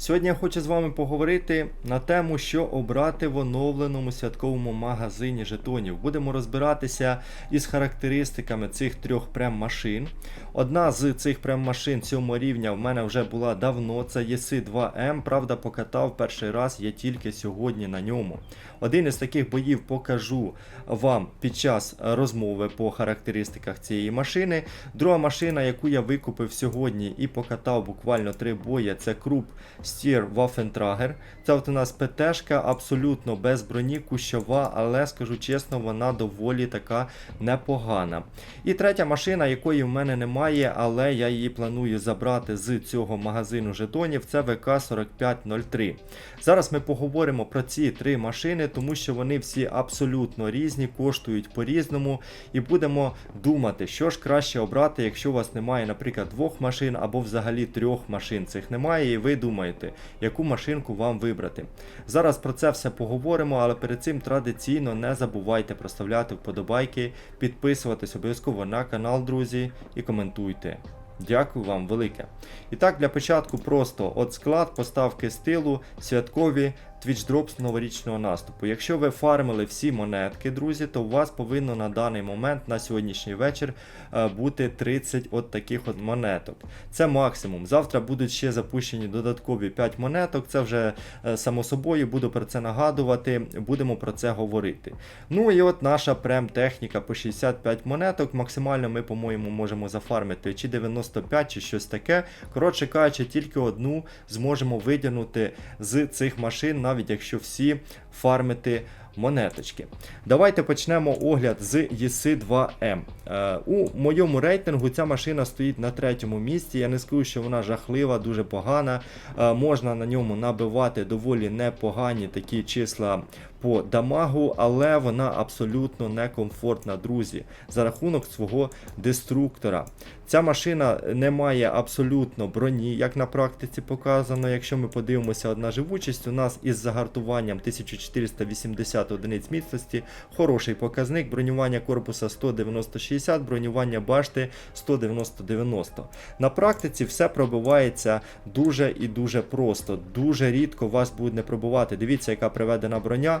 Сьогодні я хочу з вами поговорити на тему, що обрати в оновленому святковому магазині жетонів. Будемо розбиратися із характеристиками цих трьох прем-машин. Одна з цих прем-машин цього рівня в мене вже була давно. Це єси 2М. Правда, покатав перший раз я тільки сьогодні на ньому. Один із таких боїв покажу вам під час розмови по характеристиках цієї машини. Друга машина, яку я викупив сьогодні і покатав буквально три бої, це Круп Stier Waffentrager. Це от у нас ПТшка абсолютно без броні, кущова, але скажу чесно, вона доволі така непогана. І третя машина, якої в мене немає, але я її планую забрати з цього магазину жетонів, це ВК-4503. Зараз ми поговоримо про ці три машини, тому що вони всі абсолютно різні, коштують по-різному, і будемо думати, що ж краще обрати, якщо у вас немає, наприклад, двох машин або взагалі трьох машин. Цих немає, і ви думаєте, яку машинку вам вибрати. Зараз про це все поговоримо, але перед цим традиційно не забувайте проставляти вподобайки, підписуватись обов'язково на канал, друзі, і коментуйте. Дякую вам велике. І так, для початку просто от склад, поставки стилу, святкові Twitch Drops новорічного наступу. Якщо ви фармили всі монетки, друзі, то у вас повинно на даний момент, на сьогоднішній вечір, е, бути 30 от таких от монеток. Це максимум. Завтра будуть ще запущені додаткові 5 монеток. Це вже е, само собою, буду про це нагадувати, будемо про це говорити. Ну і от наша прем-техніка по 65 монеток. Максимально ми, по-моєму, можемо зафармити чи 95, чи щось таке. Коротше кажучи, тільки одну зможемо видягнути з цих машин, навіть якщо всі фармити монеточки. Давайте почнемо огляд з EC2M. Е, у моєму рейтингу ця машина стоїть на третьому місці. Я не скажу, що вона жахлива, дуже погана. Е, можна на ньому набивати доволі непогані такі числа по дамагу, але вона абсолютно некомфортна, друзі, за рахунок свого деструктора. Ця машина не має абсолютно броні, як на практиці показано. Якщо ми подивимося одна живучість, у нас із загартуванням 1480 одиниць міцності, хороший показник, бронювання корпуса 190-60, бронювання башти 190-90. На практиці все пробивається дуже і дуже просто. Дуже рідко вас буде не пробувати. Дивіться, яка приведена броня.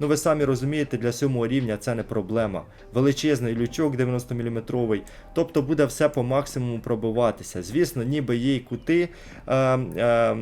Ну ви самі розумієте, для сьомого рівня це не проблема. Величезний лючок 90 мм, тобто буде все по максимуму пробиватися. Звісно, ніби є й кути е, е,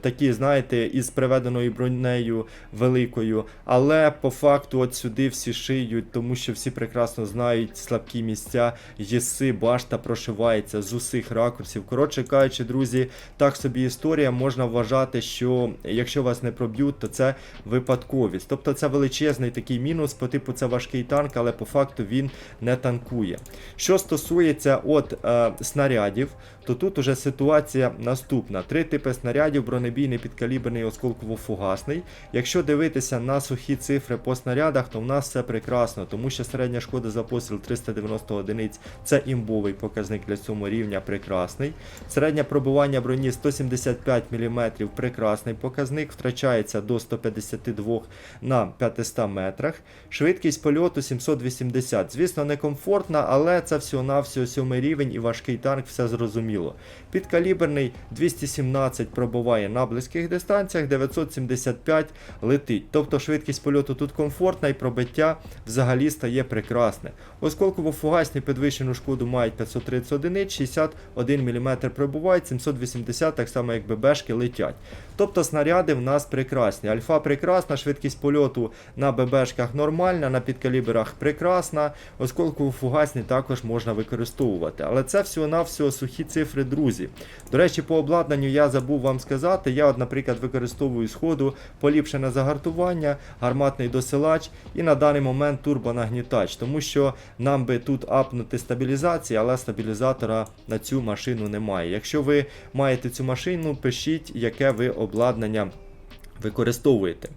такі, знаєте, із приведеною бронею великою, але по факту от сюди всі шиють, тому що всі прекрасно знають слабкі місця, єси, башта прошивається з усіх ракурсів. Коротше кажучи, друзі, так собі історія можна вважати, що якщо вас не проб'ють, то це випадковість. Тобто це величезний такий мінус, по типу це важкий танк, але по факту він не танкує. Що стосується от е, снарядів, то тут уже ситуація наступна: три типи снарядів: бронебійний, підкаліберний, осколково-фугасний. Якщо дивитися на сухі цифри по снарядах, то в нас все прекрасно, тому що середня шкода за постріл 390 одиниць це імбовий показник для цього рівня прекрасний. Середнє пробивання броні 175 мм прекрасний показник, втрачається до 152 на 500 метрах. Швидкість польоту 780. Звісно, некомфортна, але це всього-навсього 7 рівень і важкий танк, все зрозуміло. Підкаліберний 217 пробуває на близьких дистанціях, 975 летить. Тобто швидкість польоту тут комфортна і пробиття взагалі стає прекрасне. Осколково-фугасні підвищену шкоду мають 530 одиниць, 61 мм пробувають, 780, так само як ББшки летять. Тобто снаряди в нас прекрасні. Альфа прекрасна, швидкість польоту на ББшках нормальна, на підкаліберах прекрасна. Осколково-фугасні також можна використовувати. Але це всього-навсього сухі цифри, друзі. До речі, по обладнанню я забув вам сказати. Я, от, наприклад, використовую сходу поліпшене загартування, гарматний досилач і на даний момент турбонагнітач, тому що нам би тут апнути стабілізації, але стабілізатора на цю машину немає. Якщо ви маєте цю машину, пишіть, яке ви обладнання використовуєте.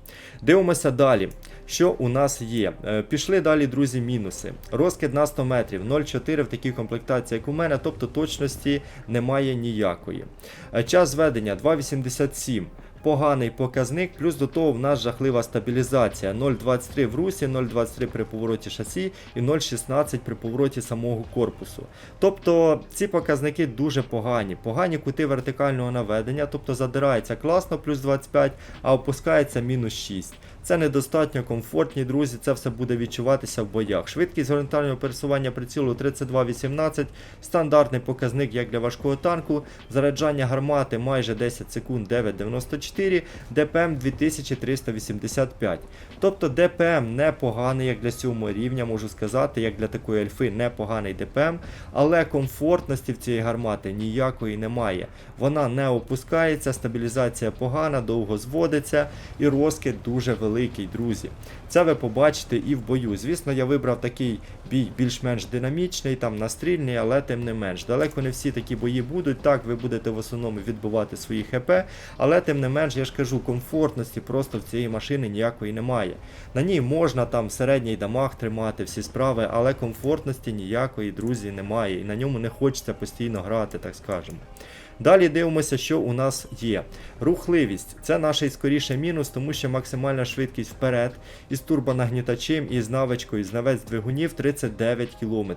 Дивимося далі. Що у нас є? Е, Пішли далі, друзі, мінуси. Розкид на 100 метрів 0,4 в такій комплектації, як у мене, тобто точності немає ніякої. Е, Час зведення 2,87. Поганий показник, плюс до того в нас жахлива стабілізація. 0,23 в русі, 0,23 при повороті шасі і 0,16 при повороті самого корпусу. Тобто ці показники дуже погані. Погані кути вертикального наведення, тобто задирається класно плюс 25, а опускається мінус 6. Це недостатньо комфортні, друзі, це все буде відчуватися в боях. Швидкість горизонтального пересування прицілу 32-18, стандартний показник як для важкого танку. Заряджання гармати майже 10 секунд 9,94, ДПМ 2385. Тобто ДПМ непоганий, як для 7 рівня, можу сказати, як для такої альфи непоганий ДПМ, але комфортності в цієї гармати ніякої немає. Вона не опускається, стабілізація погана, довго зводиться і розкид дуже великий, друзі. Це ви побачите і в бою. Звісно, я вибрав такий бій більш-менш динамічний, там настрільний, але тим не менш. Далеко не всі такі бої будуть. Так, ви будете в основному відбивати свої ХП, але тим не менш, я ж кажу, комфортності просто в цієї машини ніякої немає. На ній можна там середній дамаг тримати, всі справи, але комфортності ніякої, друзі, немає. І на ньому не хочеться постійно грати, так скажемо. Далі дивимося, що у нас є. Рухливість це наш скоріше мінус, тому що максимальна швидкість вперед із турбонагнітачем і з навичкою з навець двигунів 39 км.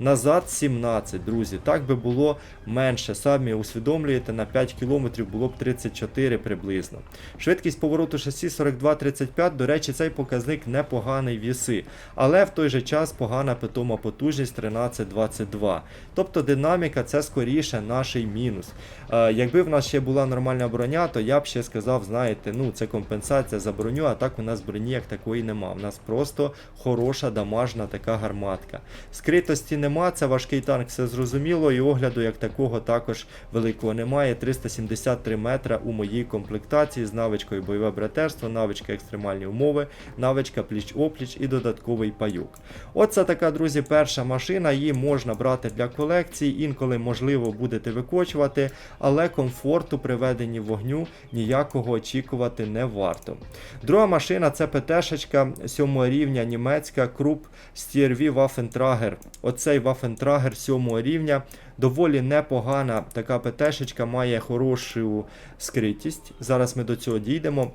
Назад 17, друзі. Так би було менше. Самі усвідомлюєте, на 5 км було б 34 приблизно. Швидкість повороту шасі 42-35, до речі, цей показник непоганий віси. Але в той же час погана питома потужність 13-22. Тобто динаміка це скоріше наш мінус. Е, якби в нас ще була нормальна броня, то я б ще сказав, знаєте, ну це компенсація за броню, а так у нас броні як такої нема. У нас просто хороша дамажна така гарматка. Скритості нема, це важкий танк, все зрозуміло, і огляду як такого також великого немає. 373 метра у моїй комплектації з навичкою бойове братерство, навичка екстремальні умови, навичка пліч-опліч і додатковий пайок. Оце така, друзі, перша машина, її можна брати для колекції, інколи можливо будете викочувати, але комфорту при веденні вогню ніякого очікувати не варто. Друга машина це ПТшечка 7 рівня німецька Круп Стірві Waffentrager. Оцей Waffentrager 7 рівня. Доволі непогана така ПТшечка, має хорошу скритість. Зараз ми до цього дійдемо.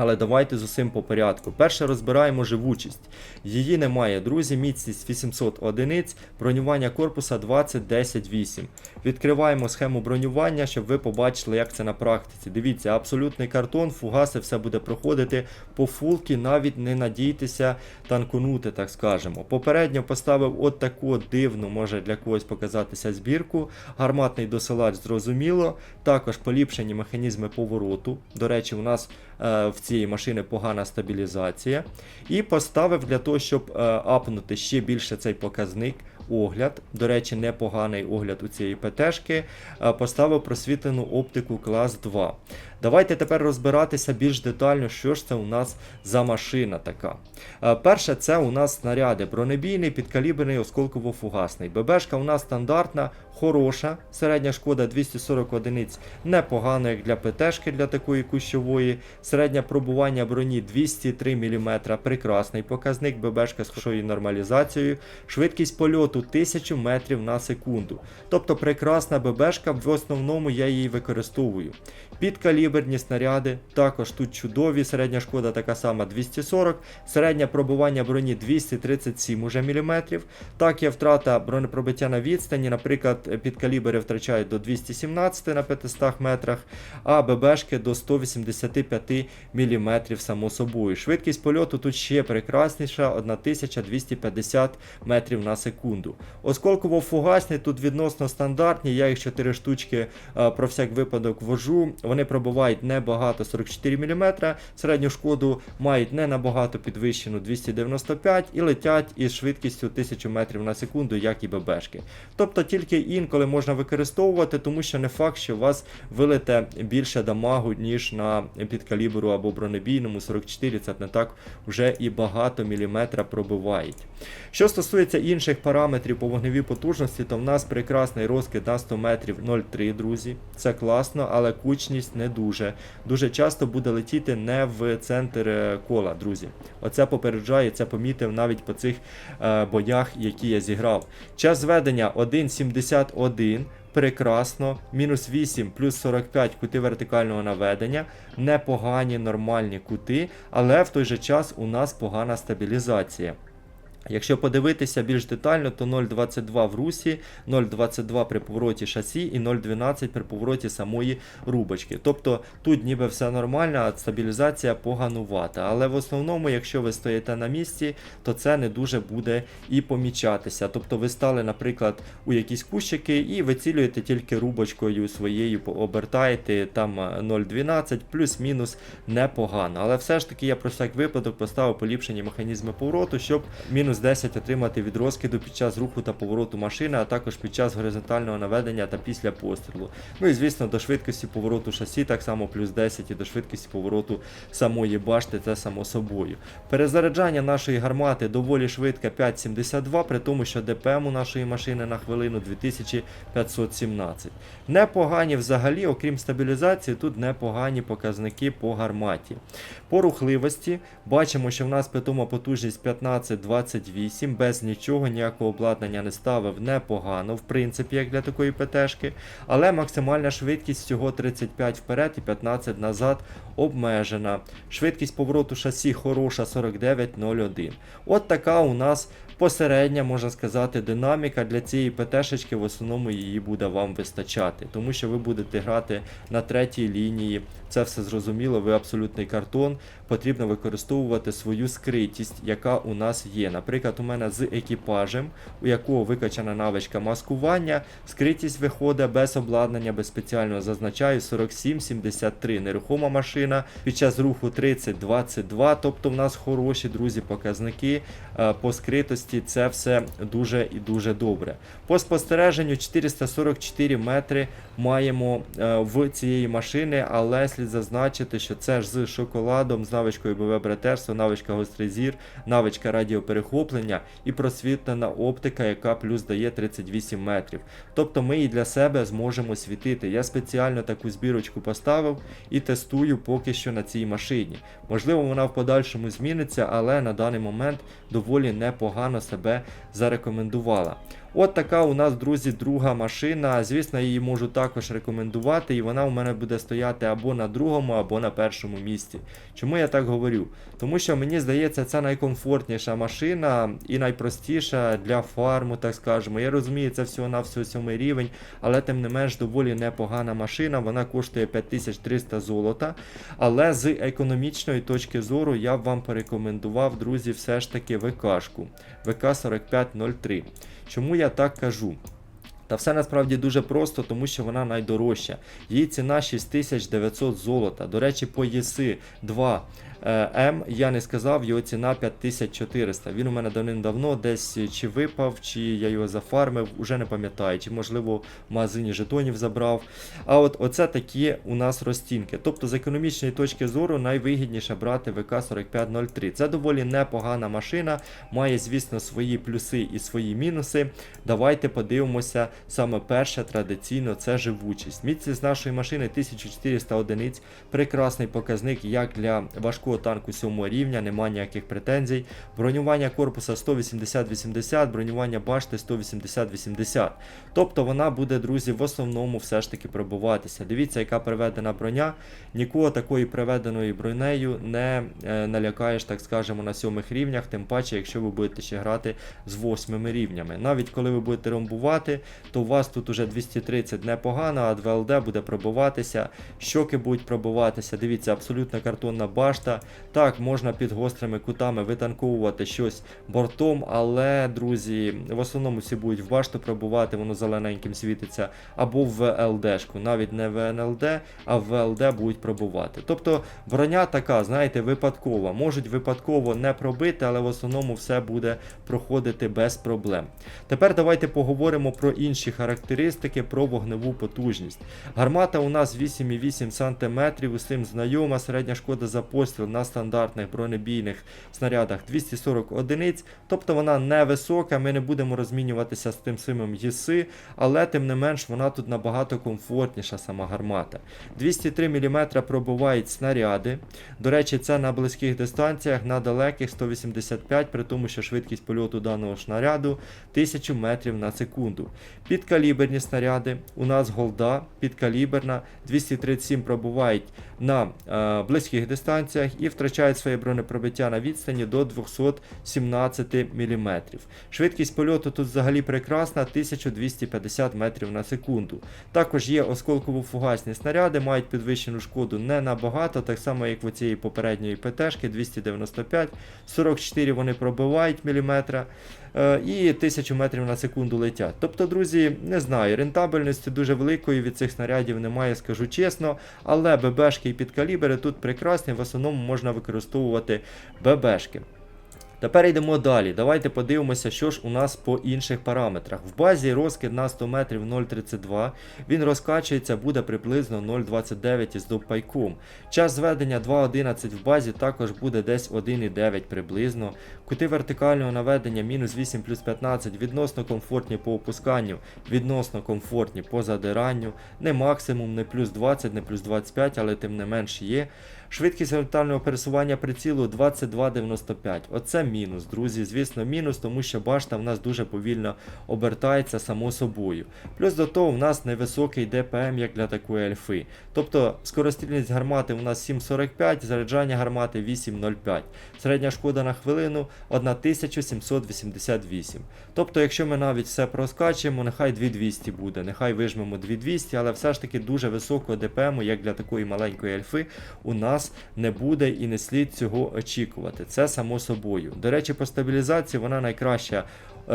Але давайте з усім по порядку. Перше розбираємо живучість. Її немає, друзі. Міцність 800 одиниць, бронювання корпуса 20-10-8. Відкриваємо схему бронювання, щоб ви побачили, як це на практиці. Дивіться, абсолютний картон, фугаси, все буде проходити по фулки, навіть не надійтеся танкунути, так скажемо. Попередньо поставив от таку дивну, може для когось показатися збірку. Гарматний досилач зрозуміло. Також поліпшені механізми повороту. До речі, у нас е, в цієї машини погана стабілізація. І поставив для того, щоб е, апнути ще більше цей показник. Огляд, до речі, непоганий огляд у цієї ПТшки. Е, Поставив просвітлену оптику клас 2. Давайте тепер розбиратися більш детально, що ж це у нас за машина така. Е, Перше, це у нас снаряди. Бронебійний, підкаліберний, осколково-фугасний. ББшка у нас стандартна, хороша. Середня шкода 240 одиниць, непогано, як для ПТшки, для такої кущової. Середнє пробування броні 203 мм, прекрасний показник. ББшка з хорошою нормалізацією. Швидкість польоту 1000 метрів на секунду. Тобто прекрасна ББшка, в основному я її використовую. Підкаліберні снаряди, також тут чудові, середня шкода така сама 240, середнє пробування броні 237 уже міліметрів. Так є втрата бронепробиття на відстані, наприклад, підкалібери втрачають до 217 на 500 метрах, а ББшки до 185 мм само собою. Швидкість польоту тут ще прекрасніша, 1250 метрів на секунду. Осколково-фугасні тут відносно стандартні, я їх 4 штучки е, про всяк випадок вожу. Вони пробувають небагато 44 мм, середню шкоду мають не набагато підвищену 295 і летять із швидкістю 1000 метрів на секунду, як і ББшки. Тобто тільки інколи можна використовувати, тому що не факт, що у вас вилете більше дамагу, ніж на підкалібру або бронебійному 44, це не так вже і багато міліметра пробивають. Що стосується інших параметрів по вогневій потужності, то в нас прекрасний розкид на 100 метрів 0,3, друзі. Це класно, але кучність потужність не дуже. Дуже часто буде летіти не в центр е, кола, друзі. Оце попереджає, це помітив навіть по цих е, боях, які я зіграв. Час зведення 1.71. Прекрасно, мінус 8 плюс 45 кути вертикального наведення, непогані нормальні кути, але в той же час у нас погана стабілізація. Якщо подивитися більш детально, то 0,22 в русі, 0,22 при повороті шасі і 0,12 при повороті самої рубочки. Тобто тут ніби все нормально, а стабілізація поганувата. Але в основному, якщо ви стоїте на місці, то це не дуже буде і помічатися. Тобто ви стали, наприклад, у якісь кущики і вицілюєте тільки рубочкою своєю, обертаєте там е, 0,12 плюс-мінус непогано. Але все ж таки я про всяк випадок поставив поліпшені механізми повороту, щоб мінус 10 отримати від розкиду під час руху та повороту машини, а також під час горизонтального наведення та після пострілу. Ну і звісно, до швидкості повороту шасі так само плюс 10 і до швидкості повороту самої башти, це само собою. Перезаряджання нашої гармати доволі швидке 5,72, при тому, що ДПМ у нашої машини на хвилину 2517. Непогані взагалі, окрім стабілізації, тут непогані показники по гарматі. По рухливості бачимо, що в нас питома потужність 15-28, без нічого, ніякого обладнання не ставив, непогано, в принципі, як для такої ПТшки. Але максимальна швидкість всього 35 вперед і 15 назад обмежена. Швидкість повороту шасі хороша 49,01. От така у нас посередня, можна сказати, динаміка для цієї ПТшечки, в основному її буде вам вистачати, тому що ви будете грати на третій лінії. Це все зрозуміло, ви абсолютний картон. Потрібно використовувати свою скритість, яка у нас є. Наприклад, у мене з екіпажем, у якого викачана навичка маскування, скритість виходить без обладнання, без спеціального зазначаю 47-73. Нерухома машина під час руху 30-22. Тобто в нас хороші друзі показники е, по скритості. Це все дуже і дуже добре. По спостереженню 444 метри маємо е, в цієї машини, але слід зазначити, що це ж з шоколадом, навичкою БВ братерство, навичка гострий зір, навичка радіоперехоплення і просвітлена оптика, яка плюс дає 38 метрів. Тобто ми і для себе зможемо світити. Я спеціально таку збірочку поставив і тестую поки що на цій машині. Можливо, вона в подальшому зміниться, але на даний момент доволі непогано себе зарекомендувала. От така у нас, друзі, друга машина. Звісно, її можу також рекомендувати, і вона у мене буде стояти або на другому, або на першому місці. Чому я так говорю? Тому що мені здається, це найкомфортніша машина і найпростіша для фарму, так скажемо. Я розумію, це всього на всього сьомий рівень, але тим не менш доволі непогана машина. Вона коштує 5300 золота. Але з економічної точки зору я б вам порекомендував, друзі, все ж таки ВКшку. ВК-4503. Чому я так кажу? Та все насправді дуже просто, тому що вона найдорожча. Її ціна 6900 золота. До речі, по ЄСИ 2 е, М я не сказав, його ціна 5400. Він у мене давним-давно десь чи випав, чи я його зафармив, уже не пам'ятаю, чи можливо в магазині жетонів забрав. А от оце такі у нас розцінки. Тобто з економічної точки зору найвигідніше брати ВК-4503. Це доволі непогана машина, має, звісно, свої плюси і свої мінуси. Давайте подивимося саме перше традиційно це живучість. Міцність нашої машини 1400 одиниць. Прекрасний показник як для важкого танку 7 рівня, немає ніяких претензій. Бронювання корпуса 180-80, бронювання башти 180-80. Тобто вона буде, друзі, в основному все ж таки пробуватися. Дивіться, яка приведена броня. Нікого такої приведеної бронею не е, налякаєш, так скажемо, на сьомих рівнях, тим паче, якщо ви будете ще грати з восьмими рівнями. Навіть коли ви будете ромбувати, то у вас тут уже 230 непогано, а 2LD буде пробуватися, щоки будуть пробуватися. Дивіться, абсолютно картонна башта. Так, можна під гострими кутами витанковувати щось бортом, але, друзі, в основному всі будуть в башту пробувати, воно зелененьким світиться, або в ЛДшку. Навіть не в НЛД, а в ЛД будуть пробувати. Тобто броня така, знаєте, випадкова. Можуть випадково не пробити, але в основному все буде проходити без проблем. Тепер давайте поговоримо про інші характеристики про вогневу потужність. Гармата у нас 8,8 см, усім знайома, середня шкода за постріл на стандартних бронебійних снарядах 240 одиниць, тобто вона невисока, ми не будемо розмінюватися з тим самим ЄСИ, але тим не менш вона тут набагато комфортніша сама гармата. 203 мм пробувають снаряди. До речі, це на близьких дистанціях, на далеких 185, при тому, що швидкість польоту даного снаряду 1000 метрів на секунду. Підкаліберні снаряди. У нас голда підкаліберна, 237 пробувають на е, близьких дистанціях і втрачають своє бронепробиття на відстані до 217 мм. Швидкість польоту тут взагалі прекрасна 1250 метрів на секунду. Також є осколково-фугасні снаряди, мають підвищену шкоду не набагато, так само як в цієї попередньої ПТшки 295, 44 вони пробивають міліметра і 1000 метрів на секунду летять. Тобто, друзі, не знаю, рентабельності дуже великої від цих снарядів немає, скажу чесно, але ББшки і підкалібери тут прекрасні, в основному можна використовувати ББшки. Тепер йдемо далі. Давайте подивимося, що ж у нас по інших параметрах. В базі розкид на 100 метрів 0,32. Він розкачується, буде приблизно 0,29 із допайком. Час зведення 2,11 в базі також буде десь 1,9 приблизно. Кути вертикального наведення мінус 8 плюс 15 відносно комфортні по опусканню, відносно комфортні по задиранню. Не максимум, не плюс 20, не плюс 25, але тим не менш є. Швидкість горизонтального пересування прицілу 22,95. Оце мінус, друзі. Звісно, мінус, тому що башта в нас дуже повільно обертається само собою. Плюс до того, в нас невисокий ДПМ, як для такої альфи. Тобто скорострільність гармати у нас 7,45, заряджання гармати 8,05. Середня шкода на хвилину 1788. Тобто, якщо ми навіть все проскачемо, нехай 2200 буде, нехай вижмемо 2200, але все ж таки дуже високого ДПМу, як для такої маленької альфи, у нас не буде і не слід цього очікувати. Це само собою. До речі, по стабілізації вона найкраща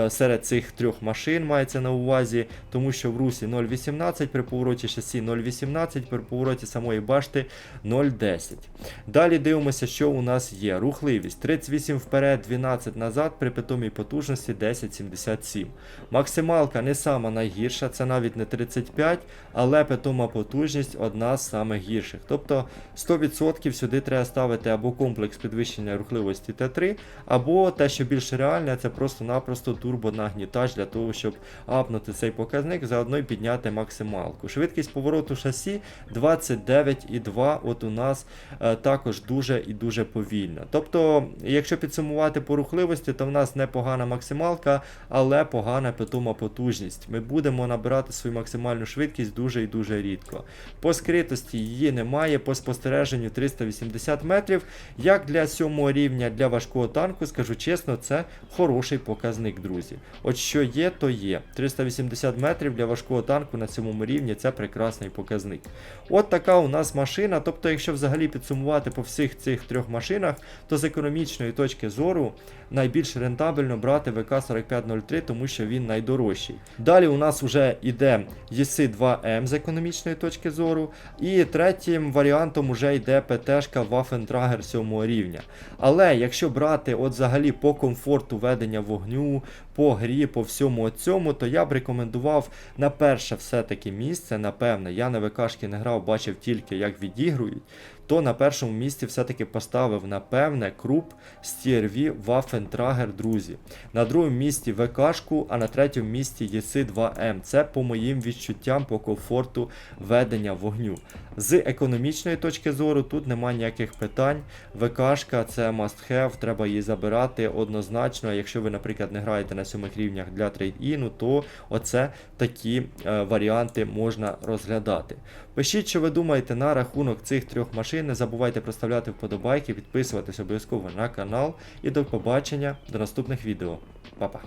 серед цих трьох машин мається на увазі, тому що в русі 0,18, при повороті шасі 0,18, при повороті самої башти 0,10. Далі дивимося, що у нас є. Рухливість 38 вперед, 12 назад, при питомій потужності 10,77. Максималка не сама найгірша, це навіть не 35, але питома потужність одна з самих гірших. Тобто 100% сюди треба ставити або комплекс підвищення рухливості Т3, або те, що більш реальне, це просто-напросто турбонагнітач для того, щоб апнути цей показник, заодно й підняти максималку. Швидкість повороту шасі 29,2. От у нас е, також дуже і дуже повільно. Тобто, якщо підсумувати по рухливості, то в нас непогана максималка, але погана питома потужність. Ми будемо набирати свою максимальну швидкість дуже і дуже рідко. По скритості її немає, по спостереженню 380 метрів. Як для сьомого рівня для важкого танку, скажу чесно, це хороший показник, друзі. От що є, то є. 380 метрів для важкого танку на цьому рівні це прекрасний показник. От така у нас машина. Тобто, якщо взагалі підсумувати по всіх цих трьох машинах, то з економічної точки зору найбільш рентабельно брати ВК-4503, тому що він найдорожчий. Далі у нас вже йде ЄСИ-2М з економічної точки зору. І третім варіантом вже йде ПТшка Waffentrager 7 рівня. Але якщо брати от взагалі по комфорту ведення вогню, по грі, по всьому цьому, то я б рекомендував на перше все-таки місце, напевне, я на ВКшки не грав, бачив тільки, як відігрують. То на першому місці все-таки поставив, напевне, круп TRV Waffentrager, друзі. На другому місці ВКшку, а на третьому місці ЄСИ 2М. Це по моїм відчуттям по комфорту ведення вогню. З економічної точки зору тут немає ніяких питань. ВКшка це must have, треба її забирати однозначно. Якщо ви, наприклад, не граєте на сьомих рівнях для трейд-іну, то оце такі е, варіанти можна розглядати. Пишіть, що ви думаєте на рахунок цих трьох машин. Не забувайте проставляти вподобайки, підписуватись обов'язково на канал. І до побачення до наступних відео. Па-па!